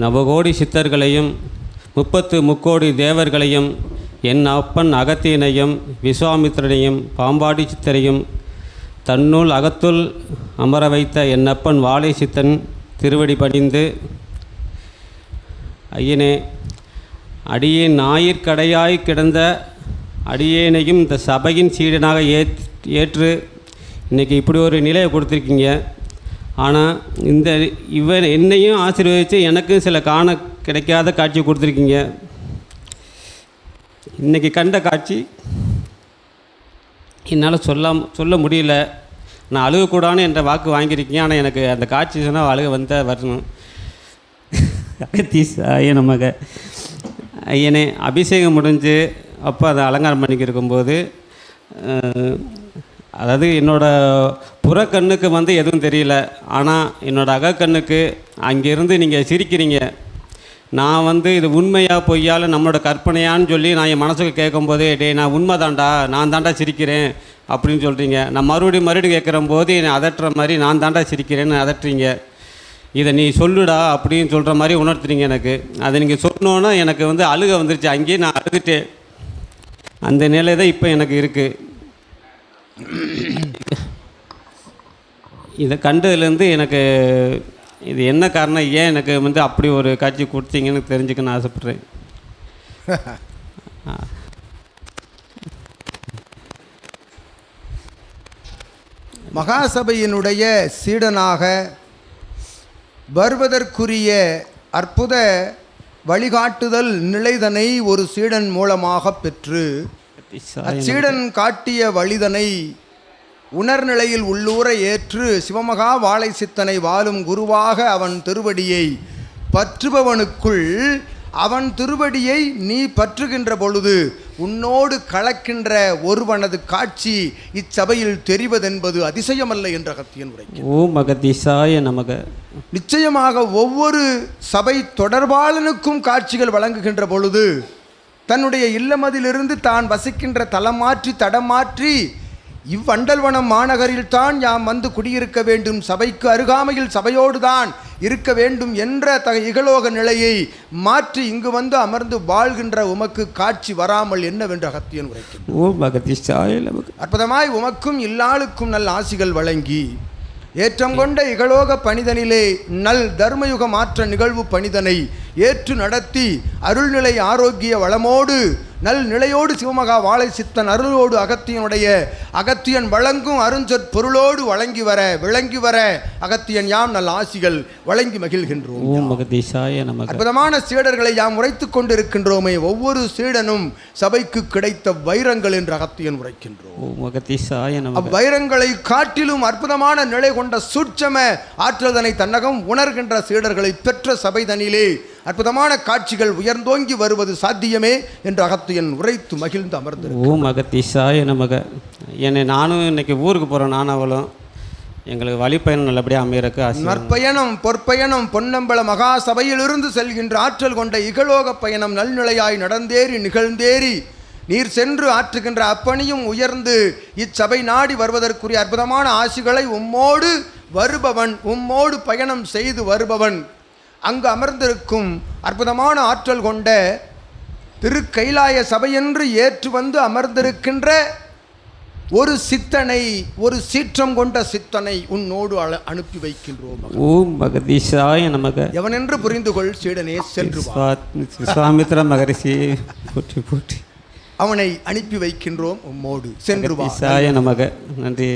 நவகோடி சித்தர்களையும் முப்பத்து முக்கோடி தேவர்களையும் என் அப்பன் அகத்தியனையும் விஸ்வாமித்திரனையும் பாம்பாடி சித்தரையும் தன்னுள் அகத்துள் அமர வைத்த என் அப்பன் வாழை சித்தன் திருவடி பணிந்து ஐயனே அடியேன் ஞாயிற்கடையாய் கிடந்த அடியேனையும் இந்த சபையின் சீடனாக ஏற் ஏற்று இன்றைக்கி இப்படி ஒரு நிலையை கொடுத்துருக்கீங்க. ஆனால் இந்த இவன் என்னையும் ஆசீர்வதித்து எனக்கும் சில காண கிடைக்காத காட்சி கொடுத்துருக்கீங்க. இன்றைக்கி கண்ட காட்சி என்னால் சொல்ல சொல்ல முடியல. நான் அழுகக்கூடாதுன்னு என்ற வாக்கு வாங்கியிருக்கீங்க. ஆனால் எனக்கு அந்த காட்சி சொன்னால் அழுக வந்தால் வரணும். அகத்தீஸ் ஐயன் நமக. ஐயனே அபிஷேகம் முடிஞ்சு அப்போ அதை அலங்காரம் பண்ணிக்கிருக்கும்போது அதாவது என்னோட புறக்கண்ணுக்கு வந்து எதுவும் தெரியல ஆனால் என்னோட அகக்கண்ணுக்கு அங்கேருந்து நீங்கள் சிரிக்கிறீங்க. நான் வந்து இது உண்மையாக பொய்யால் நம்மளோட கற்பனையான்னு சொல்லி நான் என் மனசுக்கு கேட்கும்போது டே நான் உண்மை தாண்டா நான் தாண்டா சிரிக்கிறேன் அப்படின்னு சொல்கிறீங்க நான் மறுபடியும் மறுபடியும் கேட்குற போது என்னை அதட்டுற மாதிரி நான் தாண்டா சிரிக்கிறேன்னு அதட்டுறீங்க. இதை நீ சொல்லுடா அப்படின்னு சொல்கிற மாதிரி உணர்த்துறீங்க எனக்கு. அதை நீங்கள் சொன்னோன்னா எனக்கு வந்து அழுக வந்துருச்சு. அங்கேயே நான் அழுதுட்டேன். அந்த நிலை தான் இப்போ எனக்கு இருக்குது இதை கண்டதுலேருந்து எனக்கு இது என்ன காரணம் ஏன் எனக்கு வந்து அப்படி ஒரு காட்சி கொடுத்தீங்கன்னு தெரிஞ்சுக்கணும்னு ஆசைப்பட்றேன். மகாசபையினுடைய சீடனாக வருவதற்குரிய அற்புத வழிகாட்டுதல் நிலைதனை ஒரு சீடன் மூலமாக பெற்று அச்சீடன் காட்டிய வழிதனை உணர்நிலையில் உள்ளூர ஏற்று சிவமகா வாழை சித்தனை வாழும் குருவாக அவன் திருவடியை பற்றுபவனுக்குள் அவன் திருவடியை நீ பற்றுகின்ற பொழுது உன்னோடு கலக்கின்ற ஒருவனது காட்சி இச்சபையில் தெரிவதென்பது அதிசயமல்ல என்ற அகத்தியன் உரைக்கு. ஓம் மகதீசாய நமக. நிச்சயமாக ஒவ்வொரு சபை தொடர்பாளனுக்கும் காட்சிகள் வழங்குகின்ற பொழுது தன்னுடைய இல்லமதிலிருந்து தான் வசிக்கின்ற தலம் மாற்றி தடம் மாற்றி இவ்வண்டல்வனம் மாநகரில் தான் யாம் வந்து குடியிருக்க வேண்டும். சபைக்கு அருகாமையில் சபையோடு தான் இருக்க வேண்டும் என்ற த இகலோக நிலையை மாற்றி இங்கு வந்து அமர்ந்து வாழ்கின்ற உமக்கு காட்சி வராமல் என்னவென்று அகத்தியன் உரைக்கும் ஓம் நமக அற்புதமாய் உமக்கும் இல்லாளுக்கும் நல் ஆசிகள் வழங்கி ஏற்றம் கொண்ட இகலோக பணிதனிலே நல் தர்மயுக மாற்ற நிகழ்வு பணிதனை ஏற்று நடத்தி அருள்நிலை ஆரோக்கிய வளமோடு நல் நிலையோடு சிவமகா வாழை சித்தன் அருளோடு அகத்தியனுடைய அகத்தியன் வழங்கும் அருஞ்சொற் பொருளோடு வழங்கி வர விளங்கி வர அகத்தியன் யாம் நல் ஆசிகள் வழங்கி மகிழ்கின்றோம் அற்புதமான சீடர்களை யாம் உரைத்துக் கொண்டிருக்கின்றோமே ஒவ்வொரு சீடனும் சபைக்கு கிடைத்த வைரங்கள் என்று அகத்தியன் உரைக்கின்றோம். அவ்வைரங்களை காட்டிலும் அற்புதமான நிலை கொண்ட சூட்சம ஆற்றல்தனை தன்னகம் உணர்கின்ற சீடர்களை பெற்ற சபைதனிலே அற்புதமான காட்சிகள் உயர்ந்தோங்கி வருவது சாத்தியமே என்று அகத்தியன் உரைத்து மகிழ்ந்து அமர்ந்து ஓம் மகதீசாய நமக. என்னை நானும் இன்னைக்கு ஊருக்கு போகிறேன் நானும் அவளும் எங்களுக்கு வழிப்பயணம் நல்லபடியாக அமையறக்கு நற்பயணம் பொற்பயணம் பொன்னம்பல மகா சபையிலிருந்து செல்கின்ற ஆற்றல் கொண்ட இகலோக பயணம் நல்நிலையாய் நடந்தேறி நிகழ்ந்தேறி நீர் சென்று ஆற்றுகின்ற அப்பணியும் உயர்ந்து இச்சபை நாடி வருவதற்குரிய அற்புதமான ஆசிகளை உம்மோடு வருபவன் உம்மோடு பயணம் செய்து வருபவன். அங்கு அமர்ந்திருக்கும் அற்புதமான ஆற்றல் கொண்ட திருக்கைலாய சபையென்று ஏற்று வந்து அமர்ந்திருக்கின்ற ஒரு சித்தனை ஒரு சீற்றம் கொண்ட சித்தனை உன்னோடு அனுப்பி வைக்கின்றோம். ஓம் மகதீசாய நமக. எவனென்று புரிந்து கொள் சீடனே சென்று விஸ்வாமித்திர மகரிஷி போற்றி போற்றி. அவனை அனுப்பி வைக்கின்றோம் உம்மோடு. சென்று நமக. நன்றி